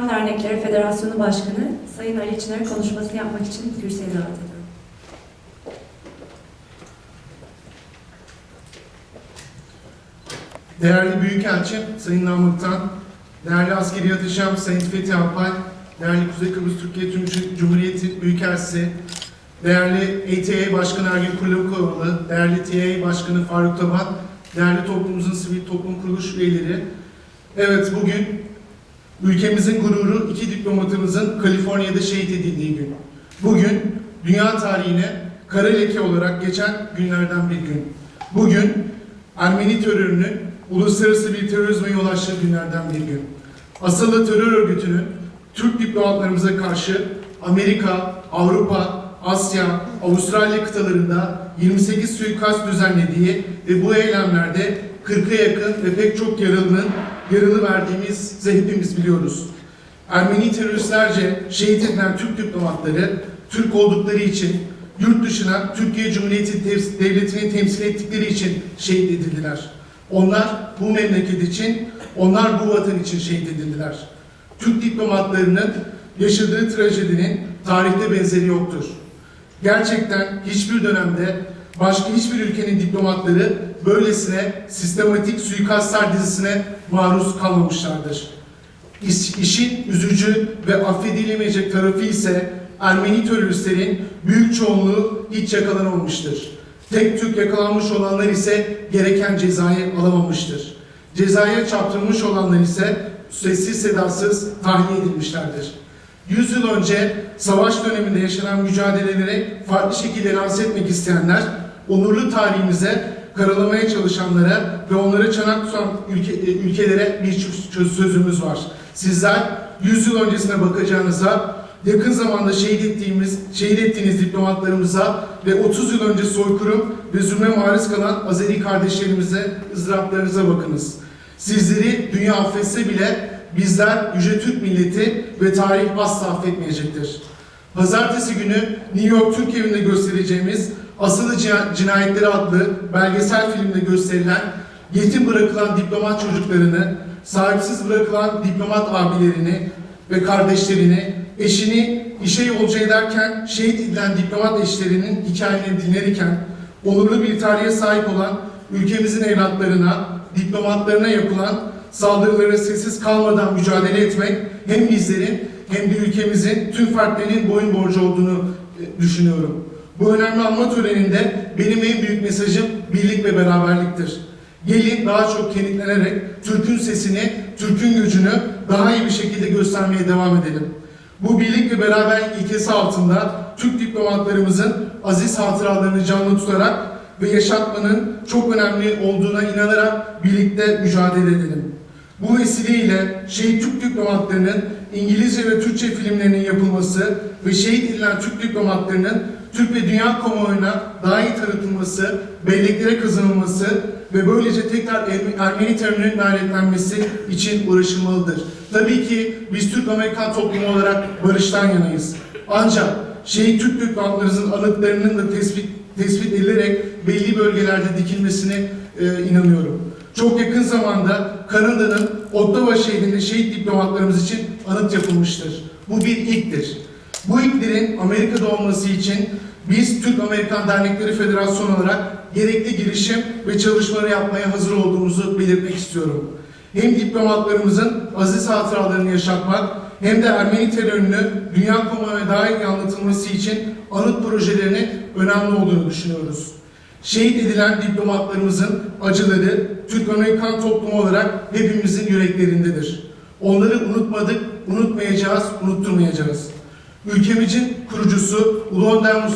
Amerikan Dernekleri Federasyonu Başkanı Sayın Ali İçiner konuşmasını yapmak için kürsüye davet ediyorum. Değerli Büyükelçim Sayın Namık'tan, değerli askeri ateşem Sayın Fethi Alpay, değerli Kuzey Kıbrıs Türkiye Cum- Cumhuriyeti Büyükelçisi, değerli ATA Başkanı Ergin Kulakovalı, değerli TA Başkanı Faruk Taban, değerli toplumumuzun sivil toplum kuruluş üyeleri. Evet bugün ülkemizin gururu iki diplomatımızın Kaliforniya'da şehit edildiği gün. Bugün dünya tarihine kara leke olarak geçen günlerden bir gün. Bugün Ermeni terörünün uluslararası bir terörizme yol açtığı günlerden bir gün. Asıllı terör örgütünün Türk diplomatlarımıza karşı Amerika, Avrupa, Asya, Avustralya kıtalarında 28 suikast düzenlediği ve bu eylemlerde 40'a yakın ve pek çok yaralının yaralı verdiğimizi hepimiz biliyoruz. Ermeni teröristlerce şehit edilen Türk diplomatları Türk oldukları için yurt dışına Türkiye Cumhuriyeti Devleti'ni temsil ettikleri için şehit edildiler. Onlar bu memleket için, onlar bu vatan için şehit edildiler. Türk diplomatlarının yaşadığı trajedinin tarihte benzeri yoktur. Gerçekten hiçbir dönemde başka hiçbir ülkenin diplomatları böylesine sistematik suikastlar dizisine maruz kalmamışlardır. İş- İşin üzücü ve affedilemeyecek tarafı ise Ermeni teröristlerin büyük çoğunluğu hiç yakalanamamıştır. Tek tük yakalanmış olanlar ise gereken cezayı alamamıştır. Cezaya çarptırılmış olanlar ise sessiz sedasız tahliye edilmişlerdir. 100 yıl önce savaş döneminde yaşanan mücadeleleri farklı şekilde lanse etmek isteyenler, onurlu tarihimize karalamaya çalışanlara ve onları çanak tutan ülke, e, ülkelere bir sözümüz var. Sizler 100 yıl öncesine bakacağınıza, yakın zamanda şehit ettiğimiz, şehit ettiğiniz diplomatlarımıza ve 30 yıl önce soykırım ve zulme maruz kalan Azeri kardeşlerimize, ızdıraplarınıza bakınız. Sizleri dünya affetse bile bizler Yüce Türk milleti ve tarih asla affetmeyecektir. Pazartesi günü New York Türk Evi'nde göstereceğimiz Asılı Cina- Cinayetleri adlı belgesel filmde gösterilen yetim bırakılan diplomat çocuklarını, sahipsiz bırakılan diplomat abilerini ve kardeşlerini, eşini işe yolcu ederken şehit edilen diplomat eşlerinin hikayelerini dinlerken onurlu bir tarihe sahip olan ülkemizin evlatlarına, diplomatlarına yapılan saldırılara sessiz kalmadan mücadele etmek hem bizlerin hem de ülkemizin tüm fertlerinin boyun borcu olduğunu e, düşünüyorum. Bu önemli anma töreninde benim en büyük mesajım birlik ve beraberliktir. Gelin daha çok kenetlenerek Türk'ün sesini, Türk'ün gücünü daha iyi bir şekilde göstermeye devam edelim. Bu birlik ve beraberlik ilkesi altında Türk diplomatlarımızın aziz hatıralarını canlı tutarak ve yaşatmanın çok önemli olduğuna inanarak birlikte mücadele edelim. Bu vesileyle şehit Türk diplomatlarının İngilizce ve Türkçe filmlerinin yapılması ve şehit edilen Türk diplomatlarının Türk ve dünya kamuoyuna daha iyi tanıtılması, belleklere kazanılması ve böylece tekrar Erme- Ermeni terörünün lanetlenmesi için uğraşılmalıdır. Tabii ki biz Türk-Amerikan toplumu olarak barıştan yanayız. Ancak şehit Türk diplomatlarımızın anıtlarının da tespit, tespit edilerek belli bölgelerde dikilmesine e, inanıyorum. Çok yakın zamanda Kanada'nın Ottawa şehrinde şehit diplomatlarımız için anıt yapılmıştır. Bu bir ilktir. Bu ilklerin Amerika'da olması için biz Türk-Amerikan Dernekleri Federasyonu olarak gerekli girişim ve çalışmaları yapmaya hazır olduğumuzu belirtmek istiyorum. Hem diplomatlarımızın aziz hatıralarını yaşatmak hem de Ermeni terörünü dünya kamuoyuna daha iyi anlatılması için anıt projelerinin önemli olduğunu düşünüyoruz. Şehit edilen diplomatlarımızın acıları Türk-Amerikan toplumu olarak hepimizin yüreklerindedir. Onları unutmadık, unutmayacağız, unutturmayacağız. Ülkemizin kurucusu Ulu Önder Mustafa